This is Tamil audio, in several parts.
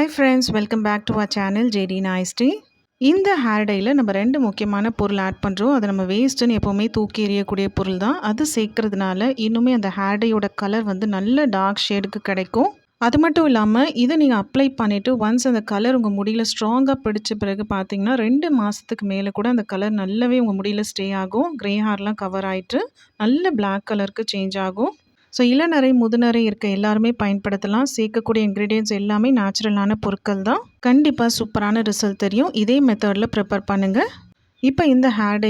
Hi friends welcome back to our channel JD நாய்ஸ்டி இந்த ஹேர் டையில் நம்ம ரெண்டு முக்கியமான பொருள் ஆட் பண்ணுறோம் அது நம்ம வேஸ்ட்டுன்னு எப்போவுமே தூக்கி எறியக்கூடிய பொருள் தான். அது சேர்க்கறதுனால இன்னுமே அந்த ஹேர் டையோட கலர் வந்து நல்ல டார்க் ஷேடுக்கு கிடைக்கும். அது மட்டும் இல்லாமல் இதை நீங்கள் அப்ளை பண்ணிவிட்டு ஒன்ஸ் அந்த கலர் உங்கள் முடியில் ஸ்ட்ராங்காக பிடிச்ச பிறகு பார்த்தீங்கன்னா ரெண்டு மாதத்துக்கு மேலே கூட அந்த கலர் நல்லாவே உங்கள் முடியில் ஸ்டே ஆகும். க்ரே ஹேர்லாம் கவர் ஆகிட்டு நல்ல பிளாக் கலருக்கு சேஞ்ச் ஆகும். ஸோ இளநரை முதுநரை இருக்க எல்லாருமே பயன்படுத்தலாம். சேர்க்கக்கூடிய இன்க்ரீடியன்ஸ் எல்லாமே நேச்சுரலான பொருட்கள் தான். கண்டிப்பாக சூப்பரான ரிசல்ட் தெரியும். இதே மெத்தடில் ப்ரிப்பேர் பண்ணுங்கள் இப்போ இந்த ஹேர்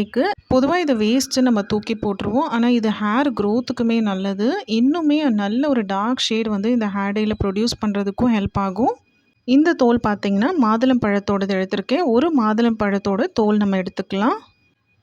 பொதுவாக இதை வேஸ்ட்டு நம்ம தூக்கி போட்டுருவோம். ஆனால் இது ஹேர் க்ரோத்துக்குமே நல்லது. இன்னுமே நல்ல ஒரு டார்க் ஷேட் வந்து இந்த ஹேர் ப்ரொடியூஸ் பண்ணுறதுக்கும் ஹெல்ப் ஆகும். இந்த தோல் பார்த்திங்கன்னா மாதுளம் பழத்தோடது எடுத்திருக்கேன். ஒரு மாதுளம் பழத்தோட தோல் நம்ம எடுத்துக்கலாம்.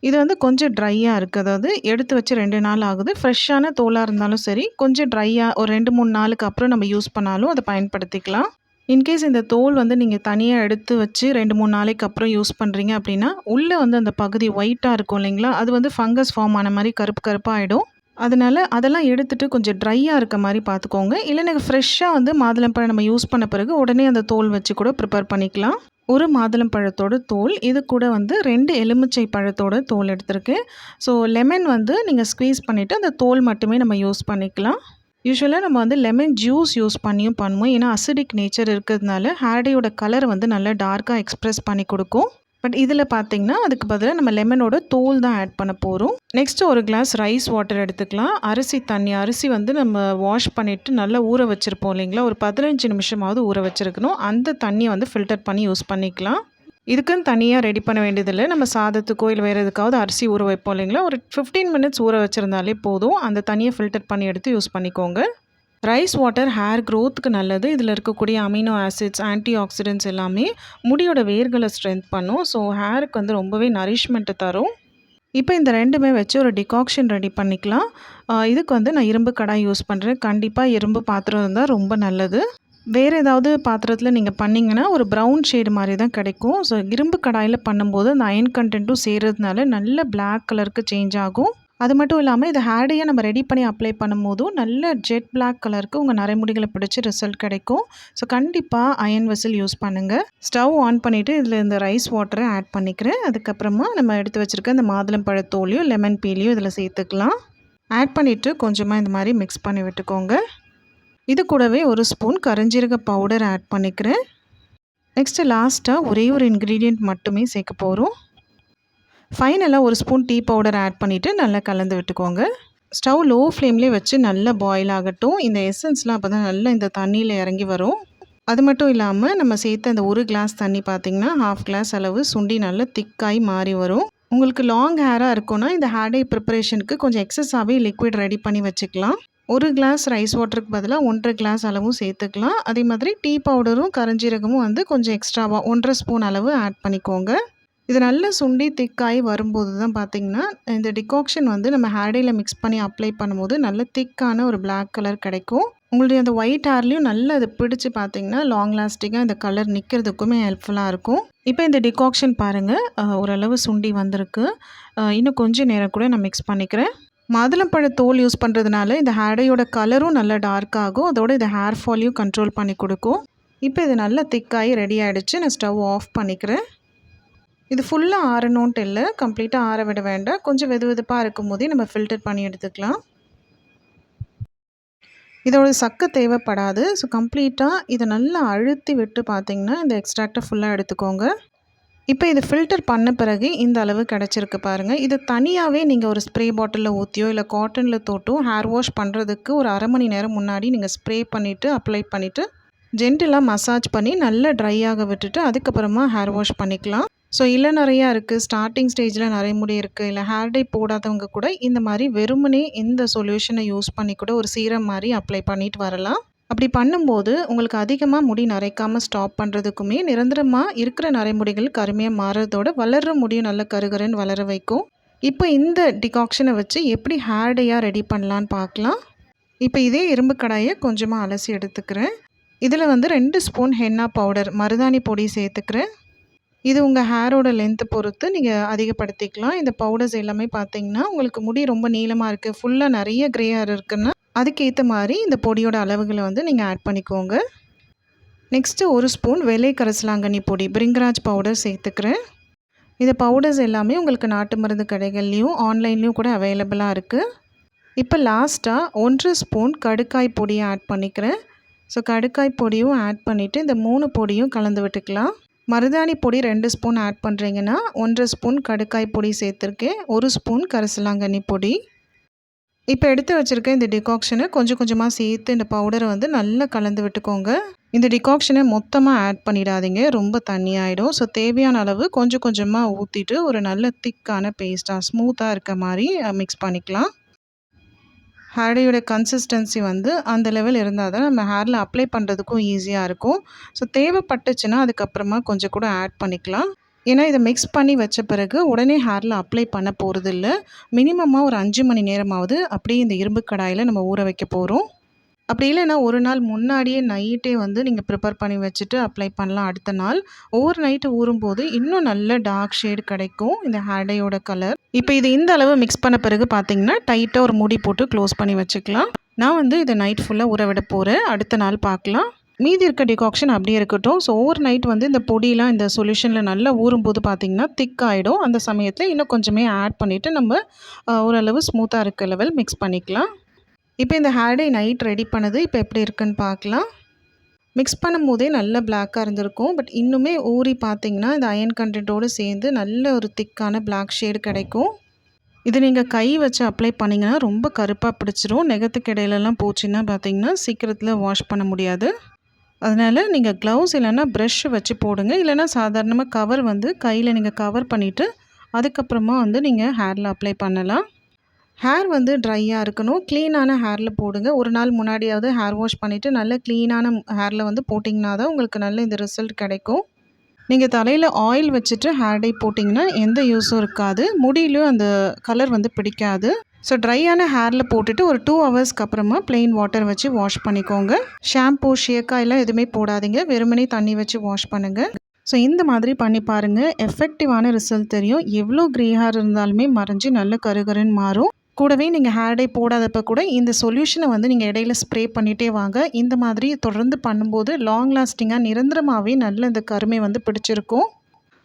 இது வந்து கொஞ்சம் ட்ரையாக இருக்குது அதாவது எடுத்து வச்சு ரெண்டு நாள் ஆகுது. ஃப்ரெஷ்ஷான தோலாக இருந்தாலும் சரி கொஞ்சம் ட்ரையாக ஒரு ரெண்டு மூணு நாளுக்கு அப்புறம் நம்ம யூஸ் பண்ணாலும் அதை பயன்படுத்திக்கலாம். இன்கேஸ் இந்த தோல் வந்து நீங்கள் தனியாக எடுத்து வச்சு ரெண்டு மூணு நாளைக்கு அப்புறம் யூஸ் பண்ணுறீங்க அப்படின்னா உள்ளே வந்து அந்த பகுதி ஒயிட்டாக இருக்கும் இல்லைங்களா? அது வந்து ஃபங்கஸ் ஃபார்ம் ஆன மாதிரி கருப்பு கருப்பாகிடும் அதனால் அதெல்லாம் எடுத்துகிட்டு கொஞ்சம் ட்ரையாக இருக்க மாதிரி பார்த்துக்கோங்க. இல்லை எனக்கு ஃப்ரெஷ்ஷாக வந்து மாதுளம்பழம் நம்ம யூஸ் பண்ண பிறகு உடனே அந்த தோல் வச்சு கூட ப்ரிப்பேர் பண்ணிக்கலாம். ஒரு மாதுளம் பழத்தோட தோல் இது கூட வந்து ரெண்டு எலுமிச்சை பழத்தோட தோல் எடுத்திருக்கேன் ஸோ லெமன் வந்து நீங்கள் ஸ்க்வீஸ் பண்ணிவிட்டு அந்த தோல் மட்டுமே நம்ம யூஸ் பண்ணிக்கலாம். யூஸ்வலாக நம்ம வந்து லெமன் ஜூஸ் யூஸ் பண்ணியும் பண்ணுவோம். ஏன்னா அசிடிக் நேச்சர் இருக்கிறதுனால ஹேர்டையோட கலர் வந்து நல்லா டார்க்காக எக்ஸ்ப்ரெஸ் பண்ணி கொடுக்கும். பட் இதில் பார்த்தீங்கன்னா அதுக்கு பதிலாக நம்ம லெமனோட தோல் தான் ஆட் பண்ண போகிறோம் நெக்ஸ்ட் ஒரு கிளாஸ் ரைஸ் வாட்டர் எடுத்துக்கலாம். அரிசி தண்ணி அரிசி வந்து நம்ம வாஷ் பண்ணிவிட்டு நல்லா ஊற வச்சுருப்போம் இல்லைங்களா? ஒரு பதினஞ்சு நிமிஷமாவது ஊற வச்சுருக்கணும். அந்த தண்ணியை வந்து ஃபில்டர் பண்ணி யூஸ் பண்ணிக்கலாம். இதுக்குன்னு தனியாக ரெடி பண்ண வேண்டியதில்லை. நம்ம சாதத்துக்கோ இல்லை வேறு எதுக்காவது அரிசி ஊற வைப்போம் இல்லைங்களா? ஒரு ஃபிஃப்டீன் மினிட்ஸ் ஊற வச்சுருந்தாலே போதும். அந்த தண்ணியை ஃபில்டர் பண்ணி எடுத்து யூஸ் பண்ணிக்கோங்க. ரைஸ் வாட்டர் ஹேர் க்ரோத்துக்கு நல்லது. இதில் இருக்கக்கூடிய அமினோ ஆசிட்ஸ் ஆன்டி ஆக்சிடென்ட்ஸ் எல்லாமே முடியோட வேர்களை ஸ்ட்ரென்த் பண்ணும். ஸோ ஹேருக்கு வந்து ரொம்பவே நரிஷ்மெண்ட்டு தரும். இப்போ இந்த ரெண்டுமே வச்சு ஒரு டிகாக்ஷன் ரெடி பண்ணிக்கலாம். இதுக்கு வந்து நான் இரும்பு கடாய் யூஸ் பண்ணுறேன். கண்டிப்பாக இரும்பு பாத்திரம் இருந்தால் ரொம்ப நல்லது. வேறு ஏதாவது பாத்திரத்தில் நீங்கள் பண்ணிங்கன்னா ஒரு ப்ரௌன் ஷேடு மாதிரி தான் கிடைக்கும். ஸோ இரும்பு கடாயில் பண்ணும்போது அந்த அயன் கண்டென்ட்டும் சேர்கிறதுனால நல்ல பிளாக் கலருக்கு சேஞ்ச் ஆகும். அது மட்டும் இல்லாமல் இது ஹேடையை நம்ம ரெடி பண்ணி அப்ளை பண்ணும்போதும் நல்ல ஜெட் பிளாக் கலருக்கு உங்கள் நரைமுடிகளை பிடிச்சி ரிசல்ட் கிடைக்கும். ஸோ கண்டிப்பாக அயன் வெசில் யூஸ் பண்ணுங்கள் ஸ்டவ் ஆன் பண்ணிவிட்டு இதில் இந்த ரைஸ் வாட்டரை ஆட் பண்ணிக்கிறேன். அதுக்கப்புறமா நம்ம எடுத்து வச்சுருக்க இந்த மாதுளம் பழத்தோலையும் லெமன் பீலையும் இதில் சேர்த்துக்கலாம். ஆட் பண்ணிவிட்டு கொஞ்சமாக இந்த மாதிரி மிக்ஸ் பண்ணி விட்டுக்கோங்க. இது கூடவே ஒரு ஸ்பூன் கருஞ்சீரக பவுடர் ஆட் பண்ணிக்கிறேன். நெக்ஸ்ட்டு லாஸ்ட்டாக ஒரே ஒரு இன்க்ரீடியண்ட் மட்டுமே சேர்க்க போகிறோம் ஃபைனலாக ஒரு ஸ்பூன் டீ பவுடர் ஆட் பண்ணிவிட்டு நல்லா கலந்து விட்டுக்கோங்க. ஸ்டவ் லோ ஃப்ளேம்லேயே வச்சு நல்லா பாயில் ஆகட்டும். இந்த எசன்ஸ்லாம் அப்போ தான் நல்லா இந்த தண்ணியில் இறங்கி வரும். அது மட்டும் இல்லாமல் நம்ம சேர்த்த அந்த ஒரு கிளாஸ் தண்ணி பார்த்திங்கன்னா ஹாஃப் கிளாஸ் அளவு சுண்டி நல்லா திக்காகி மாறி வரும். உங்களுக்கு லாங் ஹேராக இருக்கும்னா இந்த ஹேர் டை ப்ரிப்பரேஷனுக்கு கொஞ்சம் எக்ஸஸாகவே லிக்விட் ரெடி பண்ணி வச்சுக்கலாம். ஒரு கிளாஸ் ரைஸ் வாட்டருக்கு பதிலாக ஒன்றரை கிளாஸ் அளவும் சேர்த்துக்கலாம். அதே மாதிரி டீ பவுடரும் கரஞ்சீரகமும் வந்து கொஞ்சம் எக்ஸ்ட்ராவாக ஒன்றரை ஸ்பூன் அளவு ஆட் பண்ணிக்கோங்க. இது நல்லா சுண்டி திக்காகி வரும்போது தான் பார்த்திங்கன்னா இந்த டிகாக்ஷன் வந்து நம்ம ஹேடையில் மிக்ஸ் பண்ணி அப்ளை பண்ணும்போது நல்ல திக்கான ஒரு பிளாக் கலர் கிடைக்கும். உங்களுடைய அந்த ஒயிட் ஹேர்லேயும் நல்லா அதை பிடிச்சி பார்த்தீங்கன்னா லாங் லாஸ்டிங்காக இந்த கலர் நிற்கிறதுக்குமே ஹெல்ப்ஃபுல்லாக இருக்கும். இப்போ இந்த டிகாக்ஷன் பாருங்கள் ஓரளவு சுண்டி வந்திருக்கு. இன்னும் கொஞ்சம் நேரம் கூட நான் மிக்ஸ் பண்ணிக்கிறேன். மாதுளம்பழ தோல் யூஸ் பண்ணுறதுனால இந்த ஹேடையோட கலரும் நல்லா டார்க் ஆகும். அதோட இந்த ஹேர் ஃபாலையும் கண்ட்ரோல் பண்ணி கொடுக்கும். இப்போ இது நல்லா திக்காகி ரெடி ஆகிடுச்சு நான் ஸ்டவ் ஆஃப் பண்ணிக்கிறேன். இது ஃபுல்லாக ஆறணுன்ட்டு இல்லை. கம்ப்ளீட்டாக ஆற விட வேண்டாம். கொஞ்சம் வெது வெதுப்பாக இருக்கும் போதே நம்ம ஃபில்டர் பண்ணி எடுத்துக்கலாம். இதோட சக்கை தேவைப்படாது. ஸோ கம்ப்ளீட்டாக இதை நல்லா அழுத்தி விட்டு பார்த்தீங்கன்னா இந்த எக்ஸ்ட்ராக்டை ஃபுல்லாக எடுத்துக்கோங்க. இப்போ இது ஃபில்டர் பண்ண பிறகு இந்த அளவு கிடச்சிருக்கு பாருங்கள் இது தனியாகவே நீங்கள் ஒரு ஸ்ப்ரே பாட்டிலில் ஊற்றியோ இல்லை காட்டனில் தோட்டோ ஹேர் வாஷ் பண்ணுறதுக்கு ஒரு அரை மணி நேரம் முன்னாடி நீங்கள் ஸ்ப்ரே பண்ணிவிட்டு அப்ளை பண்ணிவிட்டு ஜென்டிலாக மசாஜ் பண்ணி நல்லா ட்ரை ஆக விட்டுட்டு அதுக்கப்புறமா ஹேர் வாஷ் பண்ணிக்கலாம். ஸோ இல்லை நிறையா இருக்குது ஸ்டார்டிங் ஸ்டேஜில் நிறைய முடி இருக்குது இல்லை ஹேர் டை போடாதவங்க கூட இந்த மாதிரி வெறுமனே இந்த சொல்யூஷனை யூஸ் பண்ணி கூட ஒரு சீரம் மாதிரி அப்ளை பண்ணிட்டு வரலாம். அப்படி பண்ணும்போது உங்களுக்கு அதிகமாக முடி நரைக்காமல் ஸ்டாப் பண்ணுறதுக்குமே நிரந்தரமாக இருக்கிற நரைமுடிகள் கருமையாக மாறுறதோட வளர்கிற முடியும். நல்ல கருகருன்னு வளர வைக்கும். இப்போ இந்த டிகாக்ஷனை வச்சு எப்படி ஹேர் டையாக ரெடி பண்ணலான்னு பார்க்கலாம். இப்போ இதே இரும்பு கடாயை கொஞ்சமாக அலசி எடுத்துக்கிறேன். இதில் வந்து ரெண்டு ஸ்பூன் ஹென்னா பவுடர் மருதாணி பொடி சேர்த்துக்கிறேன். இது உங்கள் ஹேரோட லென்த்து பொறுத்து நீங்கள் அதிகப்படுத்திக்கலாம். இந்த பவுடர்ஸ் எல்லாமே பார்த்தீங்கன்னா உங்களுக்கு முடி ரொம்ப நீளமாக இருக்குது ஃபுல்லாக நிறைய க்ரே ஹேர் இருக்குன்னா அதுக்கேற்ற மாதிரி இந்த பொடியோட அளவுகளை வந்து நீங்கள் ஆட் பண்ணிக்கோங்க. நெக்ஸ்ட்டு ஒரு ஸ்பூன் வெள்ளை கரசலாங்கண்ணி பொடி பிரிங்கராஜ் பவுடர் சேர்த்துக்கிறேன். இந்த பவுடர்ஸ் எல்லாமே உங்களுக்கு நாட்டு மருந்து கடைகள்லேயும் ஆன்லைன்லேயும் கூட அவைலபிளாக இருக்குது இப்போ லாஸ்ட்டாக ஒன்றரை ஸ்பூன் கடுக்காய் பொடியை ஆட் பண்ணிக்கிறேன். ஸோ கடுக்காய் பொடியும் ஆட் பண்ணிவிட்டு இந்த மூணு பொடியும் கலந்து விட்டுக்கலாம். மருதாணி பொடி ரெண்டு ஸ்பூன் ஆட் பண்ணுறீங்கன்னா ஒன்றரை ஸ்பூன் கடுக்காய் பொடி சேர்த்துருக்கேன். ஒரு ஸ்பூன் கரிசலாங்கண்ணி பொடி. இப்போ எடுத்து வச்சுருக்க இந்த டிகாக்ஷனை கொஞ்சம் கொஞ்சமாக சேர்த்து இந்த பவுடரை வந்து நல்லா கலந்து விட்டுக்கோங்க. இந்த டிகாக்ஷனை மொத்தமாக ஆட் பண்ணிடாதீங்க. ரொம்ப தண்ணியாயிடும். ஸோ தேவையான அளவு கொஞ்சம் கொஞ்சமாக ஊற்றிட்டு ஒரு நல்ல திக்கான பேஸ்ட்டாக ஸ்மூத்தாக இருக்க மாதிரி மிக்ஸ் பண்ணிக்கலாம். ஹேர்டையோட கன்சிஸ்டன்சி வந்து அந்த லெவல் இருந்தால் தான் நம்ம ஹேரில் அப்ளை பண்ணுறதுக்கும் ஈஸியாக இருக்கும். ஸோ தேவைப்பட்டுச்சுன்னா அதுக்கப்புறமா கொஞ்சம் கூட ஆட் பண்ணிக்கலாம். ஏன்னா இதை மிக்ஸ் பண்ணி வச்ச பிறகு உடனே ஹேரில் அப்ளை பண்ண போகிறது இல்லை மினிமமாக ஒரு அஞ்சு மணி நேரமாவது அப்படியே இந்த இரும்பு கடாயில் நம்ம ஊற வைக்க போகிறோம் அப்படி இல்லைன்னா ஒரு நாள் முன்னாடியே நைட்டே வந்து நீங்கள் ப்ரிப்பேர் பண்ணி வச்சுட்டு அப்ளை பண்ணலாம். அடுத்த நாள் ஒவ்வொரு நைட்டு ஊறும்போது இன்னும் நல்ல டார்க் ஷேடு கிடைக்கும். இந்த ஹேடையோட கலர் இப்போ இது இந்த அளவு மிக்ஸ் பண்ண பிறகு பார்த்தீங்கன்னா டைட்டாக ஒரு முடி போட்டு க்ளோஸ் பண்ணி வச்சுக்கலாம். நான் வந்து இதை நைட் ஃபுல்லாக ஊற விட போகிறேன் அடுத்த நாள் பார்க்கலாம் மீதி இருக்க டிகாக்ஷன் அப்படியே இருக்கட்டும். ஸோ ஓவர் நைட் வந்து இந்த பொடியெலாம் இந்த சொல்யூஷனில் நல்லா ஊறும்போது பார்த்திங்கன்னா திக் ஆகிடும் அந்த சமயத்தில் இன்னும் கொஞ்சமே ஆட் பண்ணிவிட்டு நம்ம ஓரளவு ஸ்மூத்தாக இருக்க லெவல் மிக்ஸ் பண்ணிக்கலாம். இப்போ இந்த ஹேர் டே நைட் ரெடி பண்ணது இப்போ எப்படி இருக்குன்னு பார்க்கலாம். மிக்ஸ் பண்ணும் போதே நல்ல பிளாக்காக இருந்திருக்கும். பட் இன்னுமே ஊறி பார்த்தீங்கன்னா இந்த அயன் கண்டென்ட்டோடு சேர்ந்து நல்ல ஒரு திக்கான பிளாக் ஷேடு கிடைக்கும். இது நீங்கள் கை வச்சு அப்ளை பண்ணிங்கன்னா ரொம்ப கருப்பாக பிடிச்சிரும். நெகத்துக்கு இடையிலலாம் போச்சுன்னா பார்த்தீங்கன்னா சீக்கிரத்தில் வாஷ் பண்ண முடியாது. அதனால் நீங்கள் க்ளவுஸ் இல்லைன்னா ப்ரெஷ் வச்சு போடுங்க. இல்லைனா சாதாரணமாக கவர் வந்து கையில் நீங்கள் கவர் பண்ணிவிட்டு அதுக்கப்புறமா வந்து நீங்கள் ஹேரில் அப்ளை பண்ணலாம். ஹேர் வந்து ட்ரையாக இருக்கணும். க்ளீனான ஹேரில் போடுங்க. ஒரு நாள் முன்னாடியாவது ஹேர் வாஷ் பண்ணிவிட்டு நல்ல க்ளீனான ஹேரில் வந்து போட்டிங்கன்னா தான் உங்களுக்கு நல்ல இந்த ரிசல்ட் கிடைக்கும். நீங்கள் தலையில் ஆயில் வச்சுட்டு ஹேர் டை போட்டிங்கன்னா எந்த யூஸும் இருக்காது. முடியிலும் அந்த கலர் வந்து பிடிக்காது. ஸோ ட்ரையான ஹேரில் போட்டுட்டு ஒரு டூ ஹவர்ஸ்க்கு அப்புறமா ப்ளெயின் வாட்டர் வச்சு வாஷ் பண்ணிக்கோங்க. ஷாம்பூ ஷேக்கா எல்லாம் எதுவுமே போடாதீங்க. வெறுமனே தண்ணி வச்சு வாஷ் பண்ணுங்கள் ஸோ இந்த மாதிரி பண்ணி பாருங்கள் எஃபெக்டிவான ரிசல்ட் தெரியும். எவ்வளோ க்ரே ஹேர் இருந்தாலுமே மறைஞ்சு நல்ல கருகருன்னு மாறும். கூடவே நீங்கள் ஹேர் டை போடாதப்போ கூட இந்த சொல்யூஷனை வந்து நீங்கள் இடையில ஸ்ப்ரே பண்ணிகிட்டே வாங்க. இந்த மாதிரி தொடர்ந்து பண்ணும்போது லாங் லாஸ்டிங்காக நிரந்தரமாகவே நல்ல இந்த கருமை வந்து பிடிச்சிருக்கும்.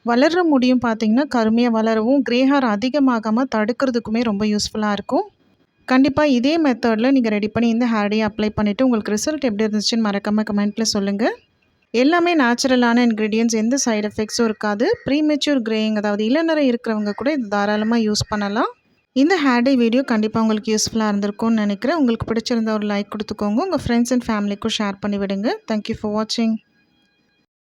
வளர்கிற முடியும் பார்த்திங்கன்னா கருமையாக வளரவும் கிரே ஹேர் அதிகமாகாமல் தடுக்கிறதுக்குமே ரொம்ப யூஸ்ஃபுல்லாக இருக்கும். கண்டிப்பாக இதே மெத்தடில் நீங்கள் ரெடி பண்ணி இந்த ஹேர்டையை அப்ளை பண்ணிவிட்டு உங்களுக்கு ரிசல்ட் எப்படி இருந்துச்சுன்னு மறக்காமல் கமெண்ட்டில் சொல்லுங்கள் எல்லாமே நேச்சுரலான இன்க்ரீடியன்ஸ் எந்த சைடு எஃபெக்ட்ஸும் இருக்காது. ப்ரீமெச்சூர் கிரேயிங் அதாவது இளநரை இருக்கிறவங்க கூட இது தாராளமாக யூஸ் பண்ணலாம். இந்த ஹேர்டே வீடியோ கண்டிப்பாக உங்களுக்கு யூஸ்ஃபுல்லாக இருந்திருக்கும்னு நினைக்கிறேன். உங்களுக்கு பிடிச்சிருந்த ஒரு லைக் கொடுத்துக்கோங்க. உங்கள் ஃப்ரெண்ட்ஸ் அண்ட் ஃபேமிலிக்கும் ஷேர் பண்ணி விடுங்க தேங்க்யூ ஃபார் வாட்சிங்